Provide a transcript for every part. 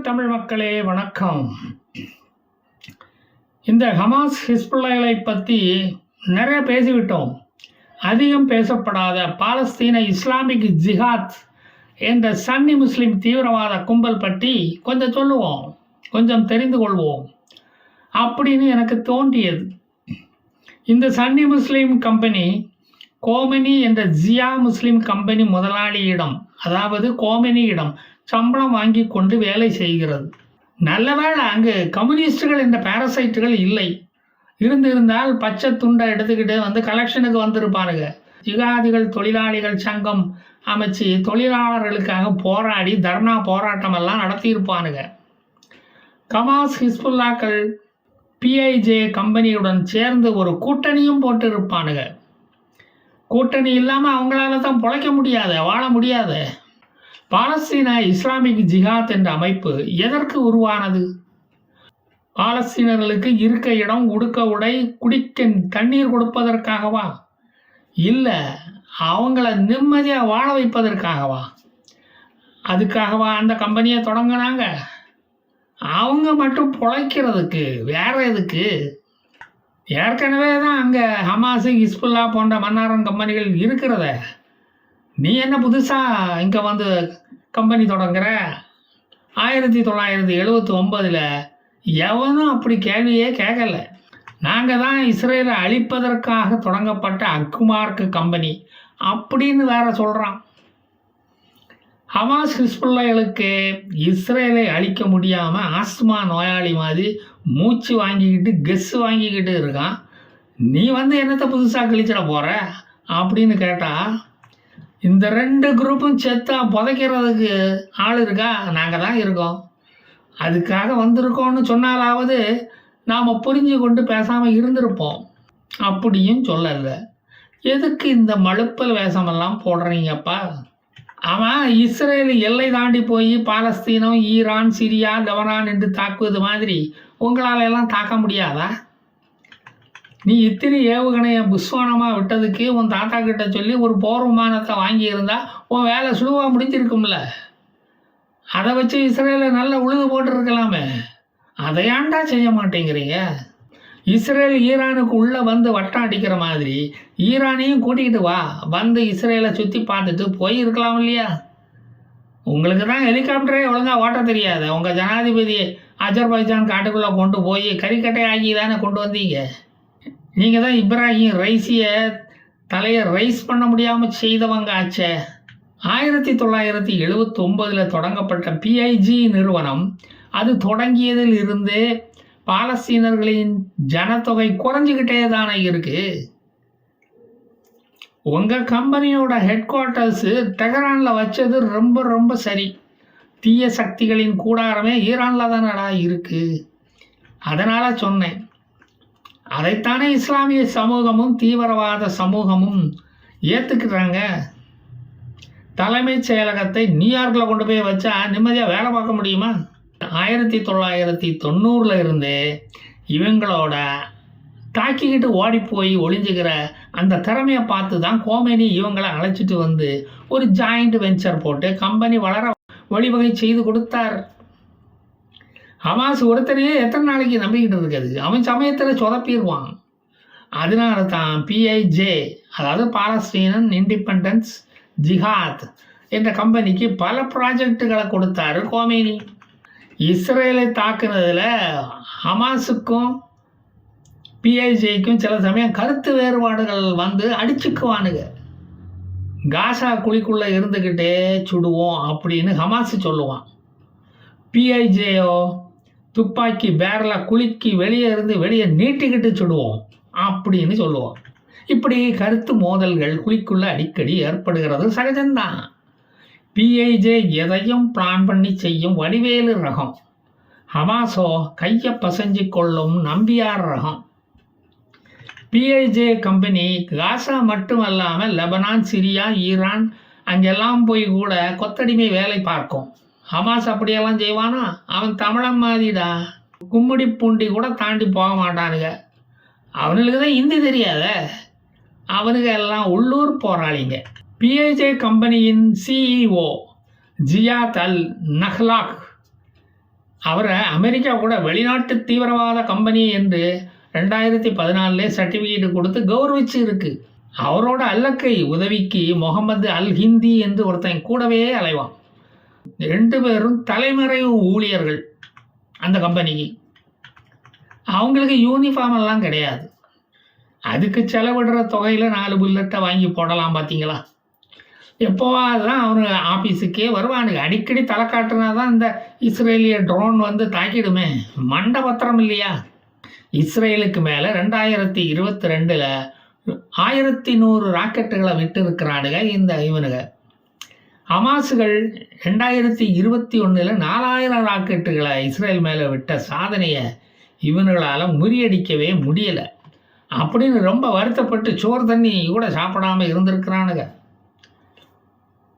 தமிழ் மக்களே வணக்கம். இந்த ஹமாஸ் ஹிஸ்புல்லாகளை பற்றி நிறைய பேசிவிட்டோம். அதிகம் பேசப்படாத பாலஸ்தீன இஸ்லாமிக் ஜிஹாத் என்ற சன்னி முஸ்லிம் தீவிரவாத கும்பல் பற்றி கொஞ்சம் சொல்லுவோம். கொஞ்சம் தெரிந்து கொள்வோம். அப்படின்னு எனக்கு தோன்றியது. இந்த சன்னி முஸ்லீம் கம்பெனி கோமினி என்ற ஜியா முஸ்லிம் கம்பெனி முதலாளியிடம் அதாவது கோமினியிடம் சம்பளம் வாங்கி கொண்டு வேலை செய்கிறது. நல்லவேளை அங்கு கம்யூனிஸ்டுகள் இந்த பாரசைட்டுகள் இல்லை. இருந்திருந்தால் பச்சை துண்டை எடுத்துக்கிட்டு வந்து கலெக்ஷனுக்கு வந்திருப்பானுங்க யுகாதிகள் தொழிலாளிகள் சங்கம் அமைச்சு தொழிலாளர்களுக்காக போராடி தர்ணா போராட்டம் எல்லாம் நடத்தியிருப்பானுங்க. கமாஸ் ஹிஸ்புல்லாக்கள் பிஐஜே கம்பெனியுடன் சேர்ந்து ஒரு கூட்டணியும் போட்டு இருப்பானுங்க கூட்டணி இல்லாமல் அவங்களால தான் பிழைக்க முடியாது வாழ முடியாது. பாலஸ்தீன இஸ்லாமிக் ஜிஹாத் என்ற அமைப்பு எதற்கு உருவானது? பாலஸ்தீனர்களுக்கு இருக்க இடம் உடுக்க உடை குடிக்க தண்ணீர் கொடுப்பதற்காகவா? இல்லை அவங்கள நிம்மதியாக வாழ வைப்பதற்காகவா? அதுக்காகவா அந்த கம்பெனியை தொடங்கினாங்க? அவங்க மட்டும் பிழைக்கிறதுக்கு வேற எதுக்கு? ஏற்கனவே தான் அங்கே ஹமாஸு ஹிஸ்புல்லா போன்ற மன்னாரன் கம்பெனிகள் இருக்கிறத நீ என்ன புதுசாக இங்கே வந்து கம்பெனி தொடங்குற? ஆயிரத்தி தொள்ளாயிரத்தி எழுபத்தி ஒம்பதில் எவனும் அப்படி கேள்வியே கேட்கல. நாங்கள் தான் இஸ்ரேலை அழிப்பதற்காக தொடங்கப்பட்ட அக்குமார்க்கு கம்பெனி அப்படின்னு வேற சொல்கிறான் ஹமாஸ் ஹிஸ்புல்லாகளுக்கு இஸ்ரேலை அழிக்க முடியாமல் ஆஸ்துமா நோயாளி மாதிரி மூச்சு வாங்கிக்கிட்டு கெஸ் வாங்கிக்கிட்டு இருக்கான். நீ வந்து என்னத்தை புதுசாக கழிச்சிட போகிற அப்படின்னு கேட்டால் இந்த ரெண்டு குரூப்பும் செத்தா புதைக்கிறதுக்கு ஆள் இருக்கா? நாங்கள் தான் இருக்கோம். அதுக்காக வந்திருக்கோம்னு சொன்னாலாவது நாம் புரிஞ்சு கொண்டு பேசாமல் இருந்திருப்போம். அப்படியும் சொல்லலை. எதுக்கு இந்த மழுப்பல் வேஷமெல்லாம் போடுறீங்கப்பா? ஆமாம் இஸ்ரேல் எல்லை தாண்டி போய் பாலஸ்தீனம் ஈரான் சிரியா லெபனான் என்று தாக்குவது மாதிரி உங்களால் எல்லாம் தாக்க முடியாதா? நீ இத்தினி ஏவுகணையை புஸ்வானமாக விட்டதுக்கு உன் தாத்தா கிட்ட சொல்லி ஒரு போர் விமானத்தை வாங்கியிருந்தா உன் வேலை சுழுவாக முடிஞ்சிருக்கும்ல. அதை வச்சு இஸ்ரேலை நல்ல உழுது போட்டுருக்கலாமே. அதையாண்டா செய்ய மாட்டேங்கிறீங்க? இஸ்ரேல் ஈரானுக்கு உள்ளே வந்து வட்டம் அடிக்கிற மாதிரி ஈரானையும் கூட்டிகிட்டு வா. வந்து இஸ்ரேலை சுற்றி பார்த்துட்டு போய் இருக்கலாம் இல்லையா? உங்களுக்கு தான் ஹெலிகாப்டரே ஒழுங்காக ஓட்ட தெரியாது. உங்கள் ஜனாதிபதி அஜர்பைஜான் காட்டுக்குள்ளே கொண்டு போய் கறிக்கட்டை ஆகி தானே கொண்டு வந்தீங்க? நீங்கள் தான் இப்ராஹிம் ரைஸியை தலையை ரைஸ் பண்ண முடியாமல் செய்தவங்க ஆச்சே. ஆயிரத்தி தொள்ளாயிரத்தி எழுபத்தொம்பதில் தொடங்கப்பட்ட பிஐஜி நிறுவனம் அது தொடங்கியதில் இருந்து பாலஸ்தீனர்களின் ஜனத்தொகை குறைஞ்சிக்கிட்டே தானே இருக்கு. உங்கள் கம்பெனியோட ஹெட் குவார்ட்டர்ஸு டெஹரானில் வச்சது ரொம்ப ரொம்ப சரி. தீய சக்திகளின் கூடாரமே ஈரானில் தானடா இருக்குது அதனால் சொன்னேன் அதைத்தானே இஸ்லாமிய சமூகமும் தீவிரவாத சமூகமும் ஏற்றுக்கிறாங்க தலைமைச் செயலகத்தை நியூயார்க்கில் கொண்டு போய் வச்சா நிம்மதியாக வேலை பார்க்க முடியுமா? ஆயிரத்தி தொள்ளாயிரத்தி தொண்ணூறில் இருந்தே இவங்களோட தாக்கிக்கிட்டு ஓடி போய் ஒளிஞ்சுக்கிற அந்த திறமையை பார்த்து தான் கோமேனி இவங்களை அழைச்சிட்டு வந்து ஒரு ஜாயிண்ட் வெஞ்சர் போட்டு கம்பெனி வளர வழிவகை செய்து கொடுத்தார். ஹமாஸ் ஒருத்தனையே எத்தனை நாளைக்கு நம்பிக்கிட்டு இருக்காது அவன் சமயத்தில் சொதப்பிடுவான். அதனால தான் பிஐஜே அதாவது பாலஸ்தீனன் இண்டிபெண்டன்ஸ் ஜிஹாத் என்ற கம்பெனிக்கு பல ப்ராஜெக்டுகளை கொடுத்தாரு கோமேனி இஸ்ரேலை தாக்குனதில் ஹமாஸுக்கும் பிஐஜேக்கும் சில சமயம் கருத்து வேறுபாடுகள் வந்து அடிச்சுக்குவானுங்க. காசா குழிக்குள்ளே இருந்துக்கிட்டே சுடுவோம் அப்படின்னு ஹமாஸ் சொல்லுவான். பிஐஜேயோ துப்பாக்கி பேரலாக குலுக்கி வெளியே இருந்து வெளியே நீட்டிக்கிட்டு சுடுவோம் அப்படின்னு சொல்லுவோம். இப்படி கருத்து மோதல்கள் குழிக்குள்ள அடிக்கடி ஏற்படுகிறது. சகஜம்தான் பிஐஜே எதையும் பிளான் பண்ணி செய்யும் வடிவேலு ரகம். ஹமாசோ கையை பசஞ்சு கொள்ளும் நம்பியார் ரகம். பிஐஜே கம்பெனி காசா மட்டுமல்லாமல் லெபனான் சிரியா ஈரான் அங்கெல்லாம் போய் கூட கொத்தடிமை வேலை பார்க்கும். ஹமாஸ் அப்படியெல்லாம் செய்வானா? அவன் தமிழன் மாதிரிடா. கும்மிடி பூண்டி கூட தாண்டி போக மாட்டானுங்க. அவனுக்கு தான் ஹிந்தி தெரியாத. அவனுங்க எல்லாம் உள்ளூர் போராளிங்க. பிஹெச்ஏ கம்பெனியின் சிஇஓ ஜியாத் அல் நஹ்லாக். அவரை அமெரிக்கா கூட வெளிநாட்டு தீவிரவாத கம்பெனி என்று ரெண்டாயிரத்தி பதினாலே சர்டிஃபிகேட் கொடுத்து கௌரவிச்சு இருக்கு அவரோட அல்லக்கை உதவிக்கு முகமது அல் ஹிந்தி என்று ஒருத்தன் கூடவே அலைவான். ரெண்டு பேரும் தலைமறைவு ஊழியர்கள் அந்த கம்பெனிக்கு அவங்களுக்கு யூனிஃபார்ம் எல்லாம் கிடையாது. அதுக்கு செலவிடுற தொகையில் நாலு புல்லட்டை வாங்கி போடலாம் பார்த்தீங்களா எப்போவாதான் அவனு ஆஃபீஸுக்கே வருவானுங்க. அடிக்கடி தலை காட்டுனா தான் இந்த இஸ்ரேலிய ட்ரோன் வந்து தாக்கிடுமே. மண்ட பத்திரம் இல்லையா? இஸ்ரேலுக்கு மேலே ரெண்டாயிரத்தி இருபத்தி ரெண்டில் ஆயிரத்தி நூறு ராக்கெட்டுகளை விட்டு இருக்கிறானுங்க இந்த இவனுங்க. ஹமாஸுகள் ரெண்டாயிரத்தி இருபத்தி ஒன்றில் நாலாயிரம் ராக்கெட்டுகளை இஸ்ரேல் மேலே விட்ட சாதனையை இவனுங்களால் முறியடிக்கவே முடியலை. அப்படின்னு ரொம்ப வருத்தப்பட்டு சோறு தண்ணி கூட சாப்பிடாம இருந்திருக்கிறானுங்க.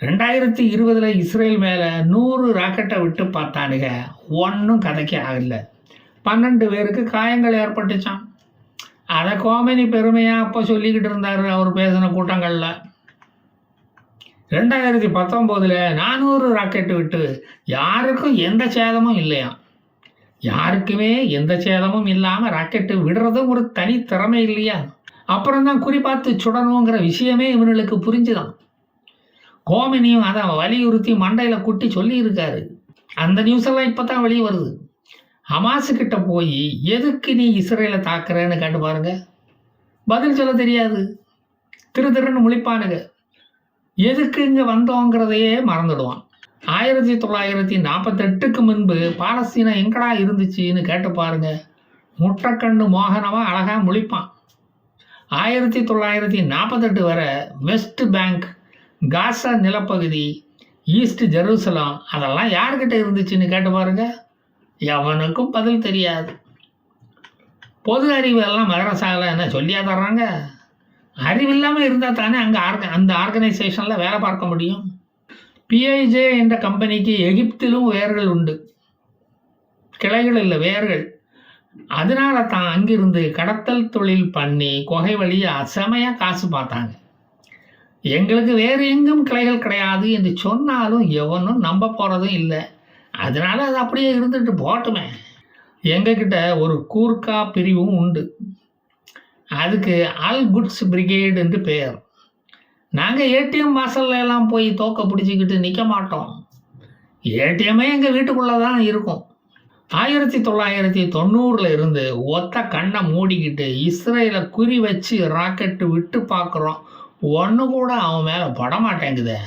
ரெண்டாயிரத்தி இருபதில் இஸ்ரேல் மேலே நூறு ராக்கெட்டை விட்டு பார்த்தானுங்க. ஒன்றும் கதைக்கு ஆகல. பன்னெண்டு பேருக்கு காயங்கள் ஏற்பட்டுச்சான் அதை கோமனி பெருமையாக அப்போ சொல்லிக்கிட்டு இருந்தார் அவர் பேசின கூட்டங்களில். ரெண்டாயிரத்தி பத்தொம்போதில் நானூறு ராக்கெட்டு விட்டு யாருக்கும் எந்த சேதமும் இல்லையாம் யாருக்குமே எந்த சேதமும் இல்லாமல் ராக்கெட்டு விடுறதும் ஒரு தனி திறமை இல்லையா? அப்புறம் தான் குறிப்பாத்து சுடணுங்கிற விஷயமே இவனுக்கு புரிஞ்சுதான். கோமினியும் அதை வலியுறுத்தி மண்டையில் குட்டி சொல்லியிருக்காரு. அந்த நியூஸ் எல்லாம் இப்போ தான் வெளியே வருது. ஹமாஸு கிட்ட போய் எதுக்கு நீ இஸ்ரேலை தாக்குறேன்னு கேட்டு பாருங்க. பதில் சொல்ல தெரியாது. திரு திருன்னு முழிப்பானுங்க. எதுக்கு இங்கே வந்தோங்கிறதையே மறந்துடுவான். ஆயிரத்தி தொள்ளாயிரத்தி நாற்பத்தெட்டுக்கு முன்பு பாலஸ்தீனம் எங்கடா இருந்துச்சுன்னு கேட்டு பாருங்க. முட்டைக்கண்ணு மோகனமாக அழகாக முழிப்பான். ஆயிரத்தி தொள்ளாயிரத்தி நாற்பத்தெட்டு வரை வெஸ்ட் பேங்க் காசா நிலப்பகுதி ஈஸ்ட் ஜெருசலம் அதெல்லாம் யார்கிட்ட இருந்துச்சுன்னு கேட்டு பாருங்க. எவனுக்கும் பதில் தெரியாது. பொது அறிவு எல்லாம் மதரசாவில் என்ன சொல்லியா தர்றாங்க? அறிவு இல்லாமல் இருந்தால் தானே அங்கே ஆர்க அந்த ஆர்கனைசேஷனில் வேலை பார்க்க முடியும்? பிஐஜே என்ற கம்பெனிக்கு எகிப்திலும் வேர்கள் உண்டு. கிளைகள் இல்லை வேர்கள். அதனால தான் அங்கிருந்து கடத்தல் தொழில் பண்ணி கொகை வழியாக செமையாக காசு பார்த்தாங்க. எங்களுக்கு வேறு எங்கும் கிளைகள் கிடையாது என்று சொன்னாலும் எவனும் நம்ப போகிறதும் இல்லை. அதனால அது அப்படியே இருந்துட்டு போட்டுமே. எங்ககிட்ட ஒரு கூர்க்கா பிரிவும் உண்டு. அதுக்கு ஆல் குட்ஸ் பிரிகேடு என்று பெயர் நாங்கள் ஏடிஎம் வாசல்ல எல்லாம் போய் தோக்க பிடிச்சிக்கிட்டு நிற்க மாட்டோம். ஏடிஎம்மே எங்கள் வீட்டுக்குள்ளே தான் இருக்கும். ஆயிரத்தி தொள்ளாயிரத்தி தொண்ணூறில் இருந்து ஒத்த கண்ணை மூடிக்கிட்டு இஸ்ரேலை குறி வச்சு ராக்கெட்டு விட்டு பார்க்குறோம் ஒன்று கூட அவன் மேலே படமாட்டேங்குதே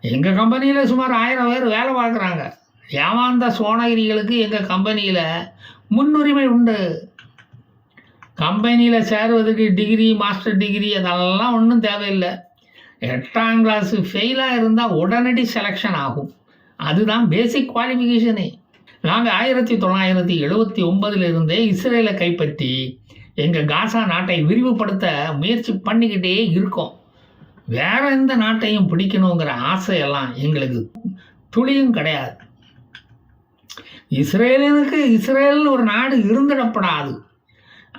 எங்கள் கம்பெனியில் சுமார் ஆயிரம் பேர் வேலை பார்க்குறாங்க. ஏமாந்த சோனகிரிகளுக்கு எங்கள் கம்பெனியில் முன்னுரிமை உண்டு. கம்பெனியில் சேருவதற்கு டிகிரி மாஸ்டர் டிகிரி அதெல்லாம் ஒன்றும் தேவையில்லை. எட்டாம் கிளாஸ் ஃபெயிலாக இருந்தால் உடனடி செலெக்ஷன் ஆகும். அதுதான் பேசிக் குவாலிஃபிகேஷனே நாங்கள் ஆயிரத்தி தொள்ளாயிரத்தி எழுபத்தி ஒன்பதுலேருந்தே இஸ்ரேலை கைப்பற்றி எங்கள் காசா நாட்டை விரிவுபடுத்த முயற்சி பண்ணிக்கிட்டே இருக்கோம். வேற எந்த நாட்டையும் பிடிக்கணுங்கிற ஆசையெல்லாம் எங்களுக்கு துளியும் கிடையாது. இஸ்ரேலுக்கு இஸ்ரேல்னு ஒரு நாடு இருந்துடப்படாது.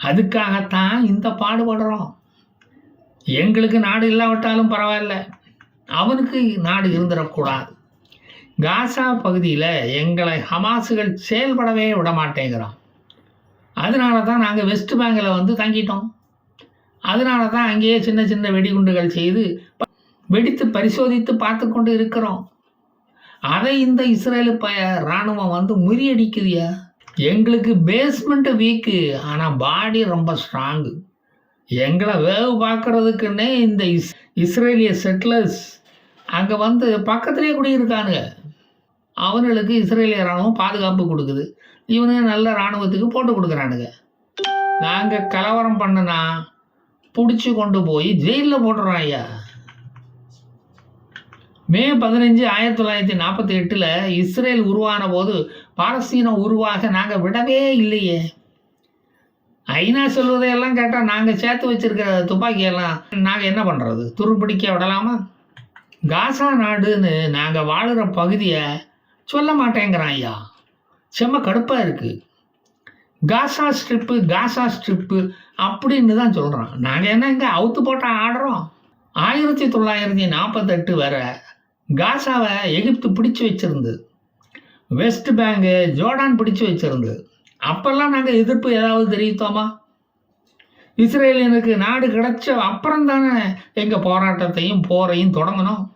அதுக்காகத்தான் இந்த பாடுபடுறோம் எங்களுக்கு நாடு இல்லாவிட்டாலும் பரவாயில்ல. அவனுக்கு நாடு இருந்துடக்கூடாது. காசா பகுதியில் எங்களை ஹமாஸுகள் செயல்படவே விட மாட்டேங்கிறோம் அதனால தான் நாங்கள் வெஸ்ட் பேங்கில் வந்து தங்கிட்டோம். அதனால தான் அங்கேயே சின்ன சின்ன வெடிகுண்டுகள் செய்து வெடித்து பரிசோதித்து பார்த்து கொண்டு இருக்கிறோம். அதை இந்த இஸ்ரேலு ப இராணுவம் வந்து முறியடிக்குதுயா எங்களுக்கு பேஸ்மெண்ட்டு வீக்கு ஆனால் பாடி ரொம்ப ஸ்ட்ராங்கு எங்களை வேவு பார்க்குறதுக்குன்னே இந்த இஸ் இஸ்ரேலிய செட்டிலர்ஸ் அங்கே வந்து பக்கத்துலேயே குடியிருக்கானுங்க அவங்களுக்கு இஸ்ரேலிய இராணுவம் பாதுகாப்பு கொடுக்குது. இவனுங்க நல்ல இராணுவத்துக்கு போட்டு கொடுக்குறானுங்க. நாங்கள் கலவரம் பண்ணுனா பிடிச்சி கொண்டு போய் ஜெயிலில் போட்டுறோம் ஐயா. மே பதினஞ்சு ஆயிரத்தி தொள்ளாயிரத்தி நாற்பத்தி எட்டில் இஸ்ரேல் உருவான போது பாலஸ்தீனம் உருவாக நாங்கள் விடவே இல்லையே. ஐநா சொல்வதையெல்லாம் கேட்டால் நாங்கள் சேர்த்து வச்சுருக்கிற துப்பாக்கியெல்லாம் நாங்கள் என்ன பண்ணுறது துருப்பிடிக்க விடலாமா? காசா நாடுன்னு நாங்கள் வாழ்கிற பகுதியை சொல்ல மாட்டேங்கிறான் ஐயா. செம்ம கடுப்பாக இருக்குது காசா ஸ்ட்ரிப்பு காசா ஸ்ட்ரிப்பு அப்படின்னு தான் சொல்கிறோம் நாங்கள் என்ன இங்கே அவுத்து போட்டால் ஆடுறோம்? ஆயிரத்தி தொள்ளாயிரத்தி நாற்பத்தெட்டு வரை காசாவை எகிப்து பிடிச்சி வச்சிருந்தது. வெஸ்ட் பேங்கு ஜோர்டான் பிடிச்சு வச்சுருந்தது அப்போல்லாம் நாங்கள் எதிர்ப்பு ஏதாவது தெரிவித்தோமா? எனக்கு நாடு கிடச்ச அப்புறம் தானே எங்கள் போராட்டத்தையும் போரையும் தொடங்கணும்?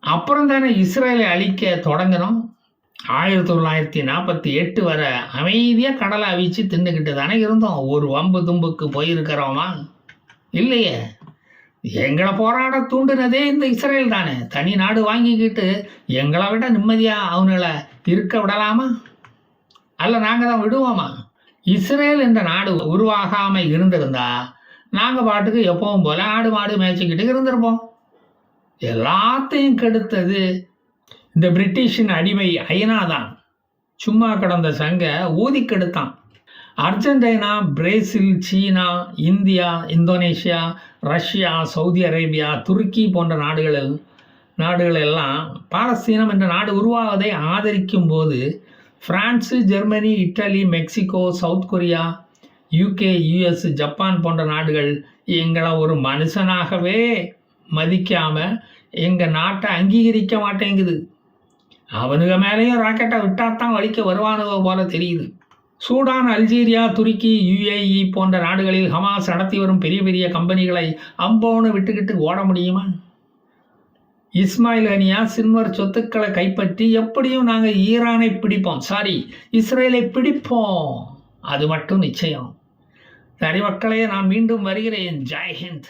அப்புறம் தானே இஸ்ரேலை அழிக்க தொடங்கணும்? ஆயிரத்தி தொள்ளாயிரத்தி நாற்பத்தி எட்டு வரை அமைதியாக கடலை அவிச்சு தின்னுக்கிட்டு தானே இருந்தோம். ஒரு வம்பு தும்புக்கு போயிருக்கிறோமா? இல்லையே. எங்களை போராட தூண்டுனதே இந்த இஸ்ரேல் தானே. தனி நாடு வாங்கிக்கிட்டு எங்களை விட நிம்மதியாக அவங்கள இருக்க விடலாமா? அல்ல நாங்கள் தான் விடுவோமா? இஸ்ரேல் என்ற நாடு உருவாகாமல் இருந்திருந்தா நாங்கள் பாட்டுக்கு எப்பவும் போல ஆடு மாடு மேய்ச்சிக்கிட்டு இருந்திருப்போம். எல்லாத்தையும் கெடுத்தது இந்த பிரிட்டிஷின் அடிமை ஐநா தான் சும்மா கிடந்த சங்க ஊதி கெடுத்தான் அர்ஜென்டினா பிரேசில் சீனா India Indonesia Russia Saudi Arabia துருக்கி போன்ற நாடுகளில் நாடுகள் எல்லாம் பாலஸ்தீனம் என்ற நாடு உருவாவதை ஆதரிக்கும் போது France Germany Italy Mexico South Korea UK US Japan போன்ற நாடுகள் எங்களை ஒரு மனுஷனாகவே மதிக்காமல் எங்கள் நாட்டை அங்கீகரிக்க மாட்டேங்குது. அவனுங்க மேலேயும் ராக்கெட்டை விட்டாத்தான் வலிக்க வருவானுவோ போல தெரியுது. சூடான் அல்ஜீரியா துருக்கி யுஏஇ போன்ற நாடுகளில் ஹமாஸ் நடத்தி வரும் பெரிய பெரிய கம்பெனிகளை அம்போன்னு விட்டுக்கிட்டு ஓட முடியுமா? இஸ்மாயில் அனியா சின்வர் சொத்துக்களை கைப்பற்றி எப்படியும் நாங்கள் ஈரானை பிடிப்போம். சாரி இஸ்ரேலை பிடிப்போம். அது மட்டும் நிச்சயம். சரி மக்களே நான் மீண்டும் வருகிறேன். ஜெய்